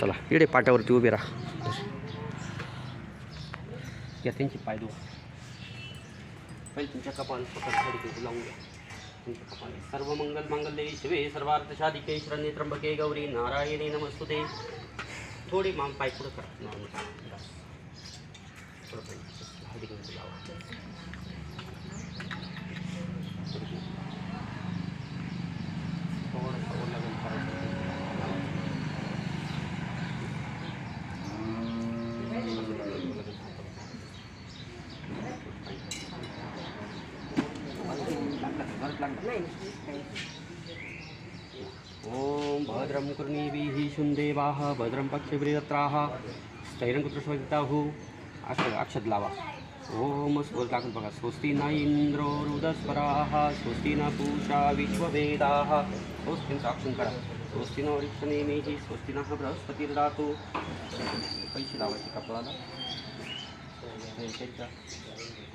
चला इकडे पाट्यावरती उभे राहा. या त्यांची पाय दो पहिले तुमच्या कपाल पकड थोडी लावून द्या तुमच्या कपाळी सर्व मंगल मंगल्ये शिवे सर्वार्थ साधिके शरण्ये त्र्यंबके गौरी नारायणी नमस्तुते. थोडी माम पाय पुढं करा. ॐ भद्रं कर्णीभिः शुन्देवाः, भद्रं पक्षिप्रियत्राः स्थैरङ्कुत्रस्वजिताहु अक्ष अक्षत लावा ओम स्वर टाकून बघा स्वस्ति न इंद्रो रुदस्वराः स्वस्ति न पूषा विश्ववेदाः स्वस्तींचं अक्षण करा। स्वस्ति न वृक्षनेमीः स्वस्ति नः बृहस्पतिर्दातु पैसे लावायचे कपाळाला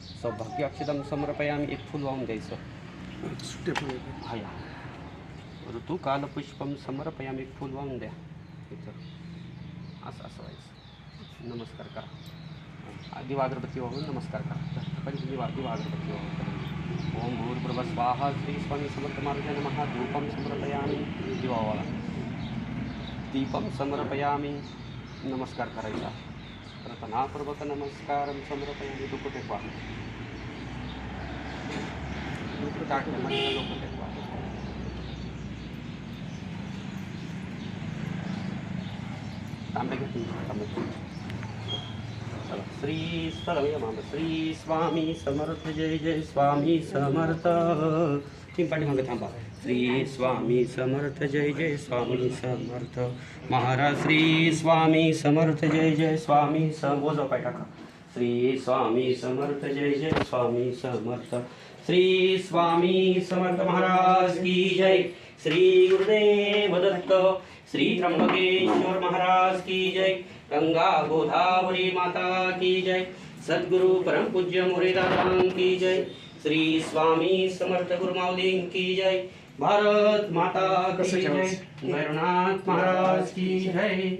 सौभाग्याक्षदं समर्पयामी एक फुल वाहून द्यायचं हा या ऋतुकालपुष्पं समर्पयामी एक फुल वाहून द्या नमस्कार करा दिवा अगरबत्ती वाहून नमस्कार। करा पण दिवा दिवा अगरबत्ती वाहून ओम भूर्भुव स्वाहा, श्री स्वामी समर्थ महाराज नमः। धूपं समर्पयामी। दिवावाला। दीपं समर्पयामी। नमस्कार करायचा प्रार्थनापूर्वक नमस्कार घे. चला श्री स्वामी समर्थ। जय जय स्वामी समर्थ। तीन पाठी मागे थांबा श्री स्वामी समर्थ, जय जय स्वामी समर्थ। महाराज, श्री स्वामी समर्थ, जय जय स्वामी श्री स्वामी समर्थ, जय जय स्वामी समर्थ। श्री स्वामी समर्थ महाराज की जय। श्री गुरुदेव दत्त, श्री त्र्यंबकेश्वर महाराज की जय। गंगा गोदावरी माता की जय। सद्गुरु परम पूज्य मुरेदाराम की जय। श्री स्वामी समर्थ गुरुमावली की जय। भारत माता की जय? भैरवनाथ महाराज की जय.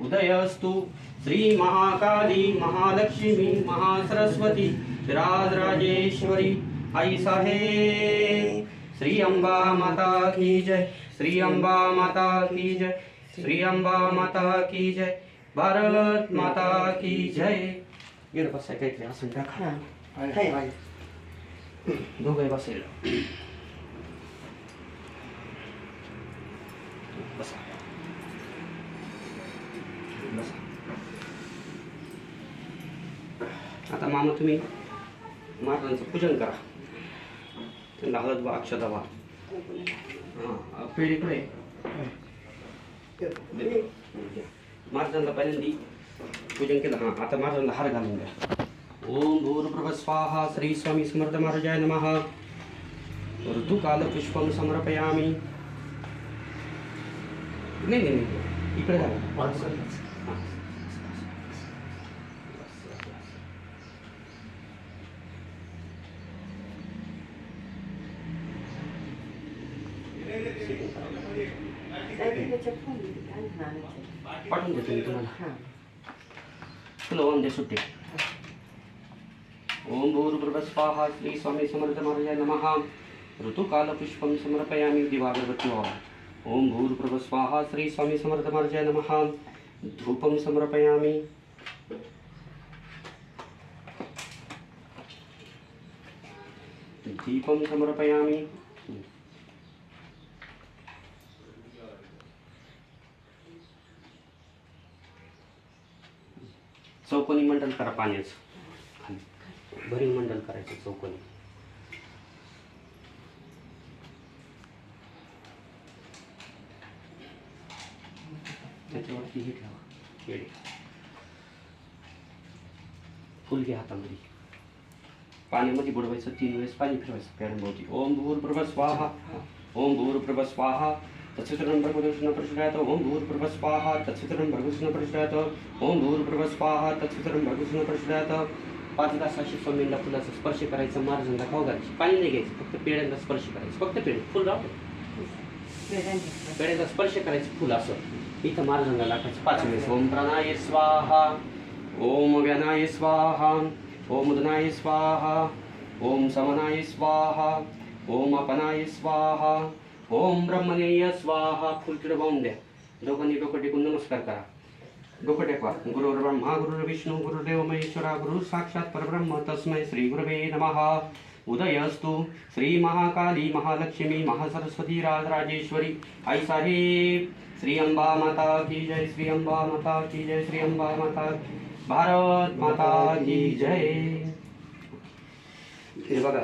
उदयस्तु श्री महाकाली महालक्ष्मी महासरस्वती राज राजेश्वरी आई साहेब. श्री अंबा माता की जय. श्री अंबा माता की जय. श्री अंबा माता की जय. भारत माता की जय. गेलं बसाय काहीतरी असं टाका. दोघंही बसेल आता मामा, तुम्ही महाराजांचं पूजन करा. त्यांना हळद वा अक्षता वा हाँ पेढी इकडे महाराजांना पहिल्यांदी पूजन केलं. हाँ, आता महाराजांना हार घालून द्या. ओम भूर्भुव स्वाहा, श्री स्वामी समर्थ महाराजाय नमः. ऋतुकालपुष्पं समर्पयामी. नाही नाही नाही इकडे घाला हाँ. पाठवून देतो मी। तुम्हाला तुला वाहून दे सुट्टी ओम भूर्भुव स्वाहा श्री स्वामी समर्थ महाराजाय नमः। ऋतुकालपुष्पं समर्पयामि दिवागरबत्ती वावा ओम भूर्भुव स्वाहा श्री स्वामी समर्थ महाराजाय नमः धूपं समर्पयामि. दीपं समर्पयामि. चौकोनी मंडल करा पाण्याचं. भरीव मंडल करायचं चौकोनी. त्याच्यावरती हे ठेवा. केळी फुल घ्या हातामध्ये तीन वेळेस पाणी फिरवायचं ओम भूर्भुव स्वाहा. ओम भूर्भुव स्वाहा. तत्सवितरं भर्गोदेवस्य परिष्ठायत ओम भूर्भुव स्वाहा. तत्सवितरं भर्गोदेवस्य परिष्ठायत ओम भूर्भुव स्वाहा. तत्सवितरं भर्गोदेवस्य परिष्ठायत पाच तासाशी स्वामींना फुलाचा स्पर्श करायचा, मार्जनला खाऊ घालायची. पाणी नाही घ्यायचं, फक्त पेड्यांना स्पर्श करायचं. फक्त पेढे. फुल राहते पेड्यांचा स्पर्श करायचं फुल असं. इथं मार्जनला लागायचं पाच वेळेस ओम प्राणाय स्वाहा. ओम व्यानाय स्वाहा. ओम उदनाय स्वाहा. ओम समनाय स्वाहा. ओम अपनाय स्वाहा. ओम ब्रह्मनेय स्वाहा. फुल वाहून द्या. दोघांनी डोकं टेकून नमस्कार करा. डोकं टेकवा. गुरुर् ब्रह्मा गुरुर् विष्णू गुरुदेव महेश्वरा गुरु साक्षात परब्रह्म. तस्मै श्री गुरुवे नमः. उदयस्तु श्री महाकाली महालक्ष्मी महासरस्वती राजराजेश्वरी आई साहेब श्री अम्बा माता की जय श्री अम्बा माता की जय श्री अम्बा माता भारत माता की जय। बघा